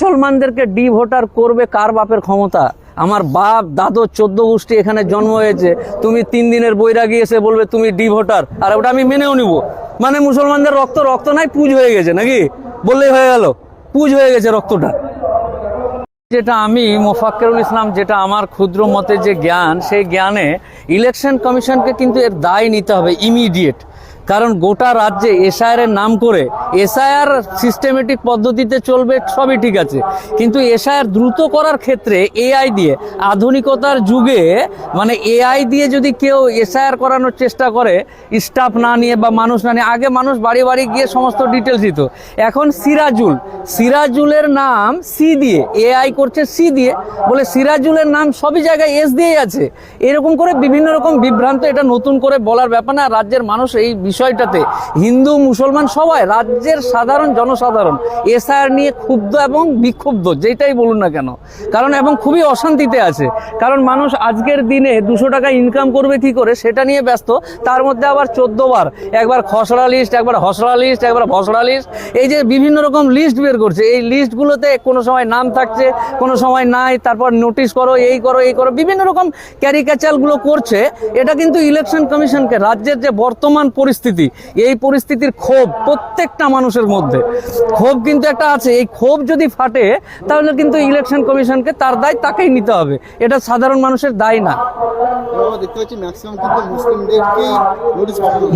মুসলমানদেরকে D voter করবে কার বাপের ক্ষমতা? আমার বাপ দাদু চোদ্দ গোষ্ঠী এখানে জন্ম হয়েছে। তুমি তিন দিনের বৈরাগী এসে বলবে তুমি ডি ভোটার আর ওটা আমি মেনেও নিব। মানে মুসলমানদের রক্ত রক্ত নাই, পুজ হয়ে গেছে নাকি? বললেই হয়ে গেল। পুজ হয়ে গেছে রক্তটা। যেটা আমি, মোফাক্কেরুল ইসলাম, যেটা আমার ক্ষুদ্র মতে যে জ্ঞান, সেই জ্ঞানে ইলেকশন কমিশনকে কিন্তু এর দায় নিতে হবে, ইমিডিয়েট। কারণ গোটা রাজ্যে এসআইআর এর নাম করে এসআইআর সিস্টেমেটিক পদ্ধতিতে চলবে সবই ঠিক আছে। কিন্তু এসআইআর দ্রুত করার ক্ষেত্রে এআই দিয়ে, আধুনিকতার যুগে মানে এআই দিয়ে যদি কেউ এসআইআর করানোর চেষ্টা করে স্টাফ না নিয়ে বা মানুষ না নিয়ে, আগে মানুষ বাড়ি বাড়ি গিয়ে সমস্ত ডিটেলস দিত। এখন সিরাজুল, সিরাজুলের নাম সি দিয়ে, এআই করছে সি দিয়ে, বলে সিরাজুলের নাম সবই জায়গায় এস দিয়েই আছে। এরকম করে বিভিন্ন রকম বিভ্রান্ত এটা নতুন করে বলার ব্যাপার না, রাজ্যের মানুষ এই বিষয়টাতে হিন্দু, মুসলমান সবাই, রাজ্যের সাধারণ জনসাধারণ, এসআইআর নিয়ে ক্ষুব্ধ এবং বিক্ষুব্ধ, যেটাই বলুন না কেন। কারণ এবং খুবই অশান্তিতে আছে। কারণ মানুষ আজকের দিনে দুশো টাকা ইনকাম করবে কি করে, সেটা নিয়ে ব্যস্ত, তার মধ্যে আবার চোদ্দ বার, একবার খসড়া লিস্ট একবার হসড়া লিস্ট একবার ভসড়া লিস্ট এই যে বিভিন্ন রকম লিস্ট বের করছে, এই লিস্টগুলোতে কোনো সময় নাম থাকছে, কোনো সময় নাই, তারপর নোটিশ করো, এই করো এই করো, বিভিন্ন রকম ক্যারিকাচারগুলো করছে, এটা কিন্তু ইলেকশন কমিশনকে রাজ্যের যে বর্তমান পরিস্থিতি এই পরিস্থিতির ক্ষোভ প্রত্যেকটা মানুষের মধ্যে। ক্ষোভ কিন্তু একটা আছে এই ক্ষোভ যদি ফাটে তাহলে কিন্তু ইলেকশন কমিশনকে তার দায় তাকেই নিতে হবে। এটা সাধারণ মানুষের দায় না।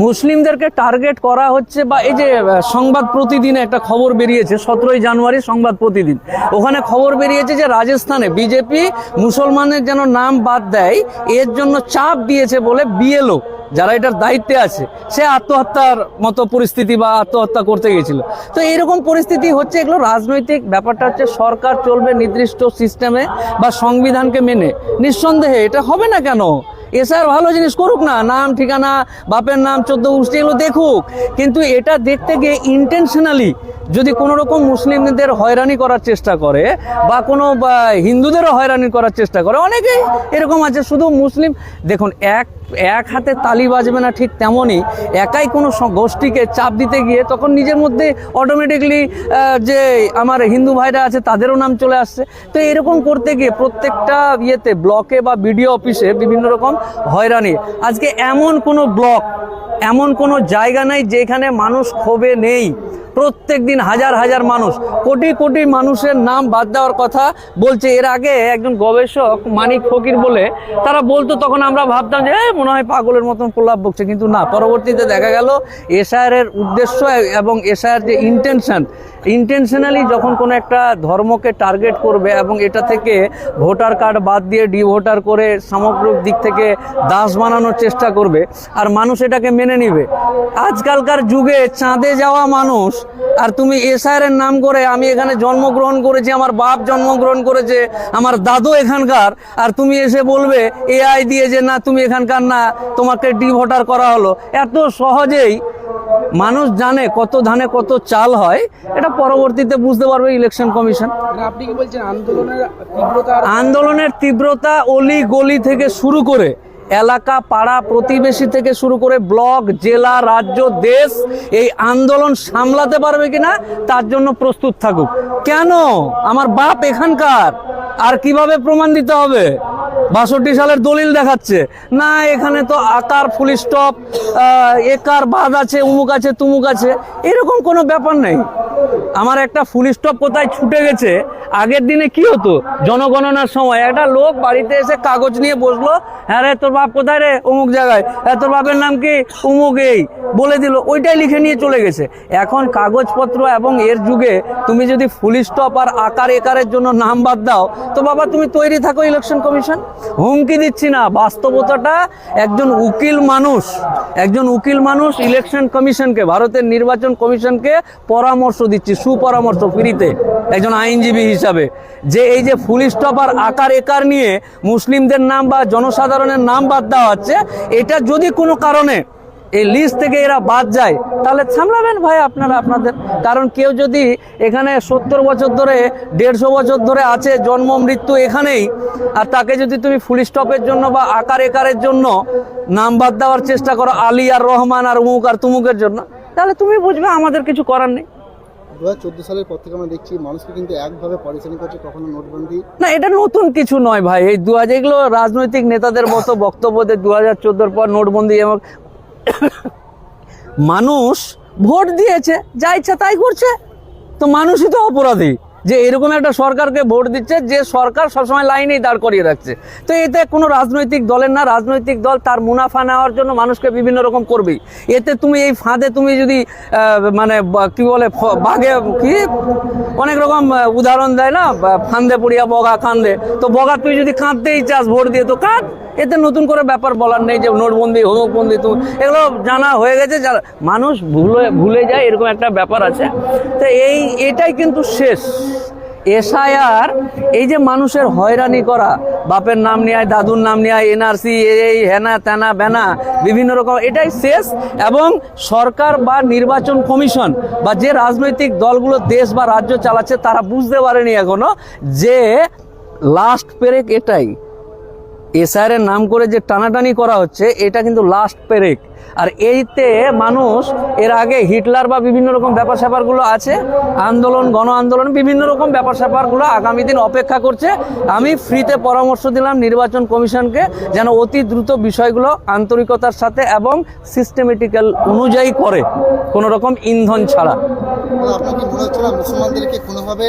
মুসলিমদেরকে টার্গেট করা হচ্ছে বা এই যে সংবাদ প্রতিদিনে একটা খবর বেরিয়েছে সতেরোই জানুয়ারি সংবাদ প্রতিদিন। ওখানে খবর বেরিয়েছে যে রাজস্থানে বিজেপি মুসলমানের যেন নাম বাদ দেয় এর জন্য চাপ দিয়েছে বলে বিএলও। যারা এটার দায়িত্বে আছে, সে আত্মহত্যার মতো পরিস্থিতি বা আত্মহত্যা করতে গেছিল তো এরকম পরিস্থিতি হচ্ছে, এগুলো রাজনৈতিক ব্যাপারটা হচ্ছে সরকার চলবে নির্দিষ্ট সিস্টেমে বা সংবিধানকে মেনে। নিঃসন্দেহে এটা হবে না কেন? এসআর ভালো জিনিস করুক না, নাম, ঠিকানা, বাপের নাম, চোদ্দ গোষ্ঠী, এগুলো দেখুক। কিন্তু এটা দেখতে গিয়ে ইন্টেনশনালি যদি কোনো রকম মুসলিমদের হয়রানি করার চেষ্টা করে বা কোনো হিন্দুদেরও হয়রানি করার চেষ্টা করে, অনেকেই এরকম আছে। শুধু মুসলিম, দেখুন, এক এক হাতে তালি বাজবে না ঠিক তেমনই। একাই কোনো গোষ্ঠীকে চাপ দিতে গিয়ে তখন নিজের মধ্যে অটোমেটিকলি যে আমার হিন্দু ভাইরা আছে তাদেরও নাম চলে আসছে। তো এরকম করতে গিয়ে প্রত্যেকটা ইয়েতে ব্লকে বা বিডিও অফিসে বিভিন্ন রকম হয়রানি। আজকে এমন কোনো ব্লক এমন কোনো জায়গা নাই যেখানে মানুষ ক্ষোভে নেই। প্রত্যেক দিন হাজার হাজার মানুষ। কোটি কোটি মানুষের নাম বাদ দেওয়ার কথা বলছে। এর আগে একজন গবেষক মানিক ফকির বলে তারা বলতো তখন আমরা ভাবতাম যে "এ, মনে হয় পাগলের মতন প্রলাপ বকছে। কিন্তু না পরবর্তীতে দেখা গেল এসআইআর এর উদ্দেশ্য এবং এসআইআর যে ইন্টেনশন ইন্টেনশনালি যখন কোনো একটা ধর্মকে টার্গেট করবে এবং এটা থেকে ভোটার কার্ড বাদ দিয়ে ডি ভোটার করে সামগ্রিক দিক থেকে দাস বানানোর চেষ্টা করবে আর মানুষ এটাকে মেনে নিবে। আজকালকার যুগে চাঁদে যাওয়া মানুষ আর তুমি এসআইআর এর নাম করে আমি এখানে জন্মগ্রহণ করেছি আমার বাপ জন্মগ্রহণ করেছে আমার দাদু এখানকার আর তুমি এসে বলবে এআই দিয়ে যে না তুমি এখানকার না তোমাকে ডি ভোটার করা হলো। এত সহজেই মানুষ জানে কত ধানে কত চাল হয় এটা পরবর্তীতে বুঝতে পারবে ইলেকশন কমিশন। মানে আপনি কি বলছেন আন্দোলনের তীব্রতা আন্দোলনের তীব্রতা অলি গলি থেকে শুরু করে এলাকা, পাড়া, প্রতিবেশী থেকে শুরু করে ব্লক, জেলা, রাজ্য, দেশ এই আন্দোলন সামলাতে পারবে কিনা তার জন্য প্রস্তুত থাকুক। কেন? আমার বাপ এখানকার। আর কীভাবে প্রমাণ দিতে হবে? বাষট্টি সালের দলিল দেখাচ্ছে। না, এখানে তো আকার, ফুল স্টপ একার বাদ আছে, উমুক আছে, তুমুক আছে, এরকম কোনো ব্যাপার নেই। আমার একটা ফুল স্টপ কোথায় ছুটে গেছে আগের দিনে কি হতো? জনগণনার সময় একটা লোক বাড়িতে এসে কাগজ নিয়ে বসল হ্যাঁ রে, তোর বাপ কোথায় রে? অমুক জায়গায়। হ্যাঁ তোর বাপের নাম কি? অমুক এই। বলে দিল, ওইটাই লিখে নিয়ে চলে গেছে। এখন কাগজপত্র এবং এর যুগে তুমি যদি ফুল স্টপ আর আকার একারের জন্য নাম বাদ দাও, তো বাবা, তুমি তৈরি থাকো ইলেকশন কমিশন। হুমকি দিচ্ছি না। বাস্তবতাটা একজন উকিল মানুষ, একজন উকিল মানুষ ইলেকশন কমিশনকে, ভারতের নির্বাচন কমিশনকে পরামর্শ দিচ্ছি, সুপরামর্শ ফ্রিতে। একজন আইনজীবী হিসাবে। যে এই যে ফুল স্টপ আর আকার একার নিয়ে মুসলিমদের নাম বা জনসাধারণের নাম বাদ দেওয়া হচ্ছে, এটা যদি কোনো কারণে এই লিস্ট থেকে এরা বাদ যায়, তাহলে সামলাবেন ভাই আপনারা আপনাদের। কারণ কেউ যদি এখানে সত্তর বছর ধরে, দেড়শো বছর ধরে আছে, জন্ম, মৃত্যু এখানেই, আর তাকে যদি তুমি ফুল স্টপের জন্য বা আকার একারের জন্য নাম বাদ দেওয়ার চেষ্টা করো, আলী আর রহমান আর উমুক আর তুমুকের জন্য, তাহলে তুমি বুঝবে আমাদের কিছু করার নেই। দু হাজার চোদ্দ সালের পর থেকে আমরা দেখছি মানুষকে কিন্তু একভাবে পরিচালনা করছে, কখনো নোটবন্দি। না, এটা নতুন কিছু নয় ভাই। এই দু হাজার, এগুলো রাজনৈতিক নেতাদের মতো বক্তব্য দিয়ে দু হাজার চোদ্দোর পর নোটবন্দি এবং মানুষ ভোট দিয়েছে, যা ইচ্ছা তাই করছে। তো মানুষই তো অপরাধী। যে এরকম একটা সরকারকে ভোট দিচ্ছে, যে সরকার সবসময় লাইনেই দাঁড় করিয়ে রাখছে। তো এতে কোনো রাজনৈতিক দলের না, রাজনৈতিক দল তার মুনাফা নেওয়ার জন্য মানুষকে বিভিন্ন রকম করবেই। এতে তুমি এই ফাঁদে তুমি যদি মানে কি বলে বাঘে, কি? অনেক রকম উদাহরণ দেয় না ফান্দে পড়িয়া বগা কান্দে। তো বগা তুই যদি কাঁদতেই চাস ভোট দিয়ে, তো কাঁদ। এতে নতুন করে ব্যাপার বলার নেই যে নোটবন্দি হোমকবন্দি তুমি, এগুলো জানা হয়ে গেছে, যারা, মানুষ ভুলে ভুলে যায়, এরকম একটা ব্যাপার আছে। তো এই, এটাই কিন্তু শেষ। এসআইআর, এই যে মানুষের হয়রানি করা, বাপের নাম নেয় দাদুর নাম নেয় এনআরসি, এই, হেনা, তেনা, বেনা, বিভিন্ন রকম, এটাই শেষ। এবং সরকার বা নির্বাচন কমিশন বা যে রাজনৈতিক দলগুলো দেশ বা রাজ্য চালাচ্ছে, তারা বুঝতে পারেনি এখনও যে লাস্ট পেরেক এটাই। এসআর এর নাম করে যে টানাটানি করা হচ্ছে, এটা কিন্তু লাস্ট পেরেক। আর এইতে মানুষ, এর আগে হিটলার বা বিভিন্ন রকম ব্যাপার স্যাপারগুলো আছে, আন্দোলন, গণ আন্দোলন, বিভিন্ন রকম ব্যাপার স্যাপারগুলো আগামী দিন অপেক্ষা করছে। আমি ফ্রিতে পরামর্শ দিলাম নির্বাচন কমিশনকে যেন অতি দ্রুত বিষয়গুলো আন্তরিকতার সাথে এবং সিস্টেমেটিক্যাল অনুযায়ী করে, কোনো রকম ইন্ধন ছাড়া। মনে মুসলমানদেরকে কোনোভাবে